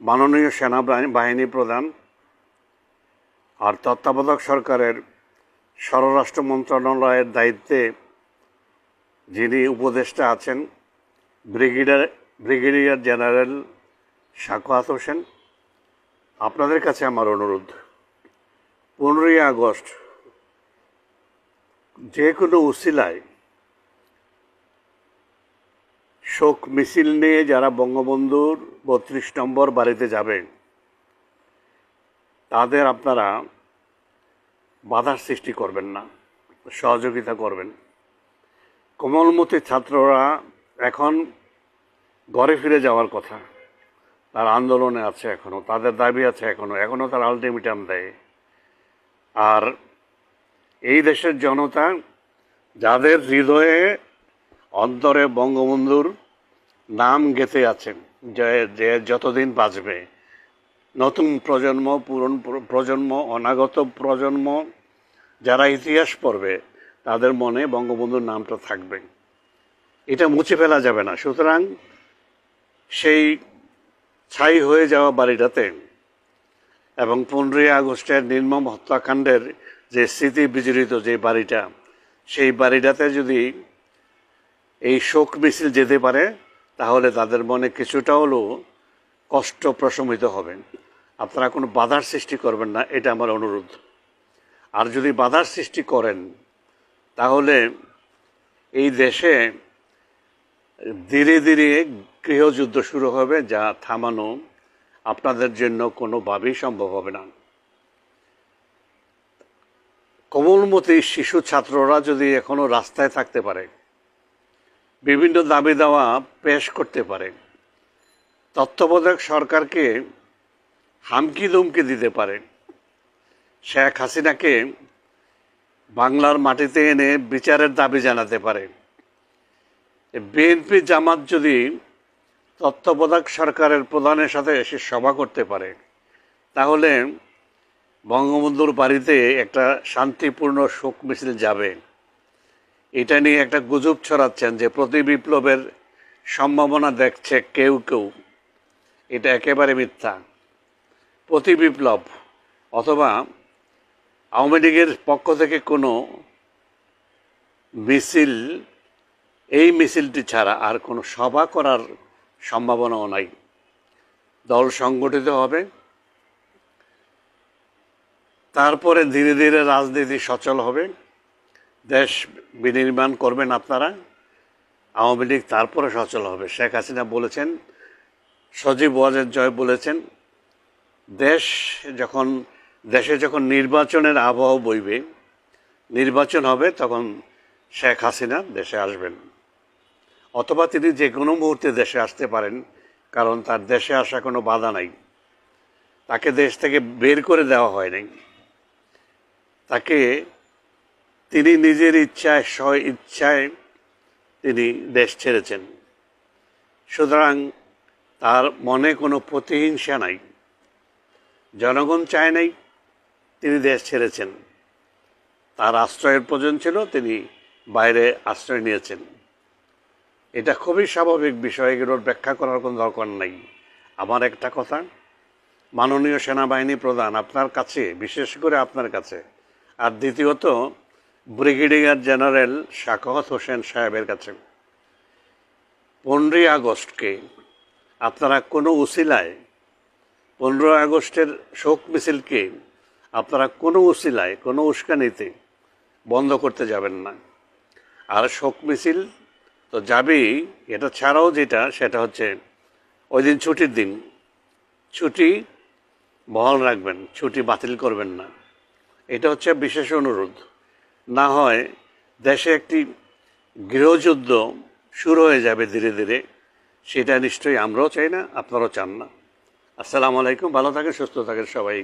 মাননীয় সেনা বাহিনী- বাহিনী প্রধান আর তত্ত্বাবধায়ক সরকারের স্বরাষ্ট্র মন্ত্রণালয়ের দায়িত্বে যিনি উপদেষ্টা আছেন, brigadier brigadier general Sakhawat Hossain. আপনাদের কাছে আমার অনুরোধ, পনেরোই আগস্ট যে কোনো উসিলায় শোক মিছিল নিয়ে যারা বঙ্গবন্ধুর বত্রিশ নম্বর বাড়িতে যাবেন, তাদের আপনারা বাধার সৃষ্টি করবেন না, সহযোগিতা করবেন। কোমলমতি ছাত্ররা এখন ঘরে ফিরে যাওয়ার কথা, তার আন্দোলনে আছে এখনও তাদের দাবি আছে এখনও এখনও তার আলটিমেটাম দেয়। আর এই দেশের জনতা, যাদের হৃদয়ে অন্তরে বঙ্গবন্ধুর নাম গেঁথে আছেন, যে যে যতদিন বাঁচবে। নতুন প্রজন্ম, পুরন প্রজন্ম, অনাগত প্রজন্ম, যারা ইতিহাস পড়বে, তাদের মনে বঙ্গবন্ধুর নামটা থাকবে। এটা মুছে ফেলা যাবে না। সুতরাং সেই ছাই হয়ে যাওয়া বাড়িটাতে এবং পনেরোই আগস্টের নির্মম হত্যাকাণ্ডের যে স্মৃতি বিজড়িত যে বাড়িটা, সেই বাড়িটাতে যদি এই শোক মিছিল যেতে পারে তাহলে তাদের মনে কিছুটা হলেও কষ্ট প্রশমিত হবে। আপনারা কোনো বাধার সৃষ্টি করবেন না, এটা আমার অনুরোধ। আর যদি বাধার সৃষ্টি করেন, তাহলে এই দেশে ধীরে ধীরে গৃহযুদ্ধ শুরু হবে, যা থামানো আপনাদের জন্য কোনোভাবেই সম্ভব হবে না। কোমলমতি শিশু ছাত্ররা যদি এখনও রাস্তায় থাকতে পারে বিভিন্ন দাবি দাওয়া পেশ করতে পারে। তত্ত্বাবধায়ক সরকারকে হামকি দুমকি দিতে পারে। শেখ হাসিনাকে বাংলার মাটিতে এনে বিচারের দাবি জানাতে পারে। বিএনপি জামাত যদি তত্ত্বাবধায়ক সরকারের প্রধানের সাথে এসে সভা করতে পারে, তাহলে বঙ্গবন্ধুর বাড়িতে একটা শান্তিপূর্ণ শোক মিছিল যাবে। এটা নিয়ে একটা গুজব ছড়াচ্ছেন যে প্রতি বিপ্লবের সম্ভাবনা দেখছে কেউ কেউ। এটা একেবারে মিথ্যা। প্রতি বিপ্লব অথবা আওয়ামী লীগের পক্ষ থেকে কোনো মিছিল, এই মিছিলটি ছাড়া আর কোনো সভা করার সম্ভাবনাও নাই। দল সংগঠিত হবে। তারপরে ধীরে ধীরে রাজনীতি সচল হবে। দেশ বিনির্মাণ করবেন আপনারা, আওয়ামী লীগ তারপরে সচল হবে। শেখ হাসিনা বলেছেন, সজীব ওয়াজেদ জয় বলেছেন, দেশ যখন, দেশে যখন নির্বাচনের আবহাওয়া বইবে, নির্বাচন হবে তখন শেখ হাসিনা দেশে আসবেন। অথবা তিনি যে কোনো মুহূর্তে দেশে আসতে পারেন, কারণ তার দেশে আসা কোনো বাধা নাই। তাকে দেশ থেকে বের করে দেওয়া হয় নাই। তাকে তিনি নিজের ইচ্ছায়, স্ব, ইচ্ছায় তিনি দেশ ছেড়েছেন। সুতরাং তার মনে কোনো প্রতিহিংসা নাই। জনগণ চায় নাই তিনি দেশ ছেড়েছেন। তার আশ্রয়ের প্রয়োজন ছিল, তিনি বাইরে আশ্রয় নিয়েছেন। এটা খুবই স্বাভাবিক বিষয়, এগুলোর ব্যাখ্যা করার কোনো দরকার নাই। আমার একটা কথা, মাননীয় সেনাবাহিনী প্রধান আপনার কাছে, বিশেষ করে আপনার কাছে, আর দ্বিতীয়ত ব্রিগেডিয়ার জেনারেল শাকত হোসেন সাহেবের কাছে। পনেরোই আগস্টকে আপনারা কোনো উসিলায় পনেরো আগস্টের শোক মিছিলকে আপনারা কোনো উসিলায়, কোনো উস্কানিতে বন্ধ করতে যাবেন না। আর শোক মিছিল তো যাবেই, এটা ছাড়াও যেটা, সেটা হচ্ছে ওই দিন ছুটির দিন। ছুটি বহাল রাখবেন, ছুটি বাতিল করবেন না। এটা হচ্ছে বিশেষ অনুরোধ। না হয় দেশে একটি গৃহযুদ্ধ শুরু হয়ে যাবে ধীরে ধীরে, সেটা নিশ্চয়ই আমরাও চাই না, আপনারাও চান না। আসসালামু আলাইকুম, ভালো থাকেন, সুস্থ থাকেন সবাই।